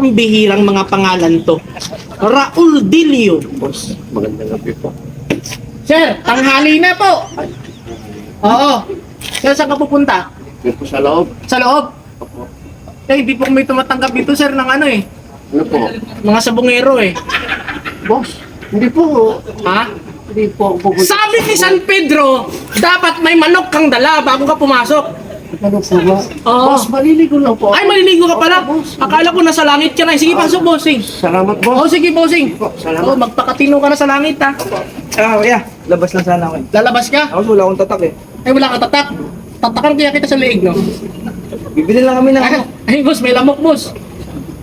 Ang bihirang mga pangalan to. Raul Dilio. Boss, magandang gabi po. Sir, tanghali na po. Oo. Sir, saan ka pupunta? Po sa loob. Sa loob? Eh, hindi po may tumatanggap dito, sir, ng ano eh. Ano po? Mga sabongero eh. Boss, hindi po. Ha? Hindi po ako pupunta. Sabi ni San Pedro, dapat may manok kang dala bago ka pumasok. Ano po ba? Oo. Boss, maliligo lang po. Ay, maliligo ka pala. Akala ko nasa langit ka na. Sige, pasok, bossing. Salamat, Oo, boss. sige, bossing. Po, Oo, salamat. magpakatino ka na sa langit, ha. Ah, yeah. Labas lang sana ako. eh. Lalabas ka? Ako wala akong tatak eh. Ay, wala ka tatak. Tatakan kaya kita sa leeg, no? Bibili lang kami ng Ay, ano. ay, boss, may lamok, boss.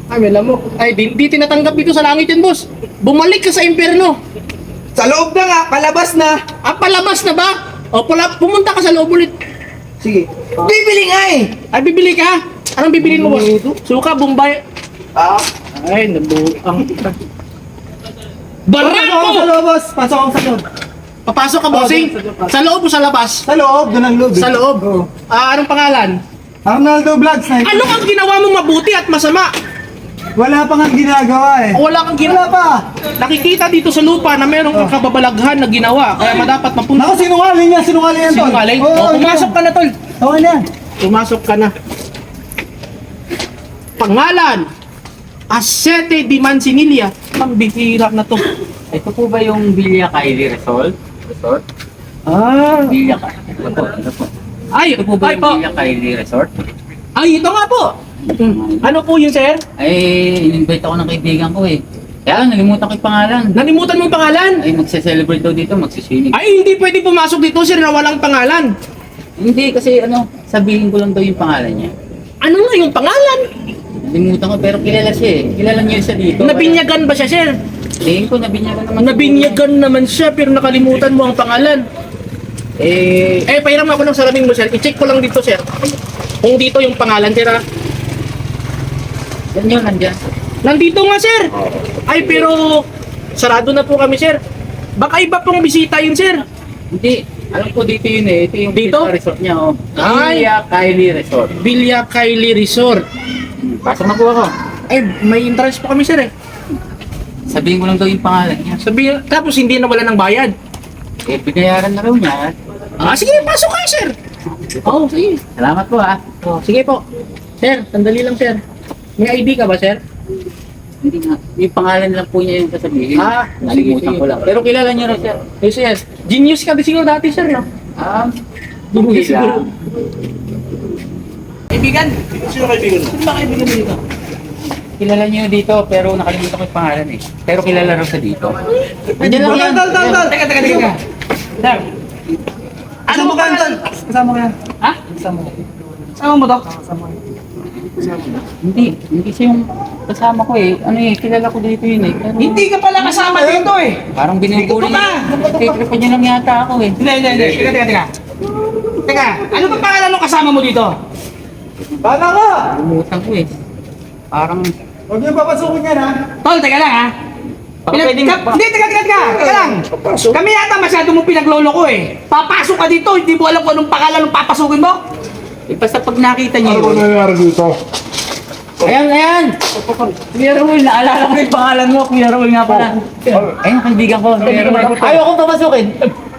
Ay, may lamok. Ay, di, di tinatanggap dito sa langit yan, boss. Bumalik ka sa impyerno. Sa loob na nga, palabas na. Ah, palabas na ba? O, pala, pumunta ka sa loob ulit. Sige. Bibili nga eh. Ay, bibili ka? Anong bibilin mo, boss? Suka, Bombay. Ah. Ay, nabuang. Pasok ako sa Barako! loob, boss. Pasok ako sa loob. Papasok ka, bossing? Sa loob o sa labas? Sa loob, doon ang loob. eh. Sa loob? Oo. Ah, anong pangalan? Arnaldo Vlogs na. Ano ang ginawa mong mabuti at masama? Wala pa nga ginagawa eh. Wala kang Wala ginawa? pa. Nakikita dito sa lupa na merong kang kababalaghan na ginawa. Kaya madapat mapunta. Naku, sinungaling niya, sinungaling yan, tol. Sinungaling? Oo, O, pumasok ka na, tol. Okay na. Pumasok ka na. Pangalan. Asete di Mansinilla. Ang bihira na to. Ito po ba yung Villa Kylie Resort? Resort? Ah. Villa Kylie. Ito po. Ay, Ito po ba ay yung po. Villa Kylie Resort? Ay, ito nga po. Ano po yun, sir? Ay, in-invite ako ng kaibigan ko eh. Kaya lang, nalimutan ko yung pangalan. Nalimutan mo yung pangalan? Ay, magse-celebrate daw dito, magsiswimming. Ay, hindi pwede pumasok dito, sir, na walang pangalan. Hindi, kasi ano, sabihin ko lang daw yung pangalan niya. Ano nga yung pangalan? Nalimutan ko, pero kilala siya eh. Kilala niyo siya dito. Nabinyagan ba siya, sir? Tingin ko, nabinyagan naman. Nabinyagan naman siya, pero nakalimutan mo ang pangalan. Eh, Eh, pahiram ako ng salamin mo, sir. I-check ko lang dito, sir. Kung dito yung pangalan, sir, ha? Yan yun, nandyan. Nandito nga, sir. Ay, pero sarado na po kami, sir. Baka iba pong bisita yun, sir. Hindi, alam ko dito yun eh. Ito yung Dito? Resort niya, oh. Ay. Villa Kylie Resort. Villa Kylie Resort. Hmm, Pasok na po ako. Ay, may entrance po kami, sir, eh. Sabihin ko lang daw yung pangalan niya. Sabi, tapos hindi na wala ng bayad. Eh, binayaran na raw niya. Ah, sige, pasok kayo, sir. Oo, oh, sige. Salamat po ah. Oh, sige po. Sir, sandali lang, sir. May ID ka ba, sir? Hindi nga. Yung pangalan lang po niya yung sasabihin. Ah, Nalimutan sige, ko lang. Pero kilala niyo rin siya. Yes, yes. Genius ka din siguro dati, sir, no? Ah, Genius okay siguro. lang. Kaibigan? Sino kaibigan mo? Sino ba kaibigan mo dito? Kilala niyo dito pero nakalimutan ko yung pangalan eh. Pero kilala raw siya dito. Nandiyan lang yan. Tal, tal, tal. Teka, teka, teka. Sir. Ano Kasama mo ka yan, tol. Kasama ka yan. Ha? Kasama ko. Sama mo to? Kasama ko. Hindi. Hindi siya yung kasama ko eh. Ano eh, kilala ko dito yun eh. Pero Hindi ka pala kasama dito eh. Parang binubuli Dito ka. Titripan niya lang yata ako eh. Hindi, hindi, hindi. Teka, teka, teka. Teka, ano ba pangalan ng kasama mo dito? Bala ka! Nalimutan ko eh. Parang Huwag niyo papasukin yan ha. Tol, teka lang ha. Pinag- pwedeng- ka- Hindi, teka, teka, teka. Teka lang. Kami yata masyado mo pinaglolo ko eh. Papasok ka dito, hindi mo alam kung anong pangalan ng papasukin mo. Eh, basta pag nakita niyo Ano ba yun. nangyayari dito? Ayan, ayan! Kuya Raul, naalala ko yung pangalan mo. Kuya Raul nga pala. Ayun, kaibigan ko. Kuya Raul. Ayaw akong papasukin.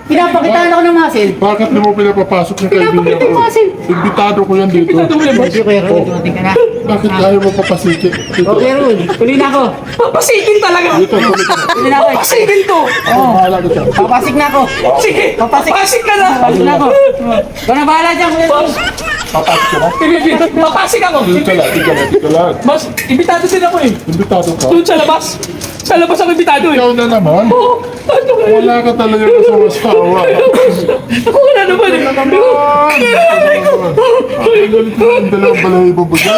Pinapakitaan ako ng muscle. Bakit di mo pinapapasok yung kaibigan Pinapakita yung ko? muscle. Imbitado ko yan dito. Hindi, Kuya Raul, dumating ka na. Bakit ayaw mo papasikin? Dito. O, Kuya Raul, huli na ako. Papasikin talaga. Dito, tuloy ka. Huli na ako. eh. Papasikin to. Oo. Bahala ka dyan. Papasik na ako. Sige, Papasik. papasik ka na. Papasik na ako. Ikaw na bahala dyan, Kuya Raul. Papasok ka na. Papasik ako. Dito lang, dito lang, dito lang. Mas, imbitado din ako eh. Imbitado ka. Doon sa labas. Sa labas ako imbitado eh. Ikaw na naman. Oo. Ano ka? Wala ka talaga kasawa-sawa. Ako na naman eh. Aray ko. Ay, galit mo ang dalawang balahibo ba dyan?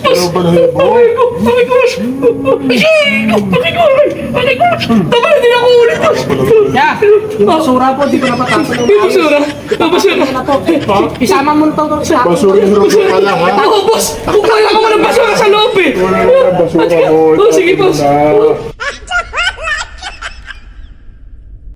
Dalawang balahibo? Aray ko. Aray ko. Aray ko. Aray ko. Ko. Tama na din ako ulit. Ya. Yung basura po, di ko napatasan. Yung basura. Yung basura. Isama mo to sa Basurero ka pala ha? Oo, boss! Kung kaya ka mo ng basura sa loob eh! Wala ng basura mo. Oh, sige, boss. Na.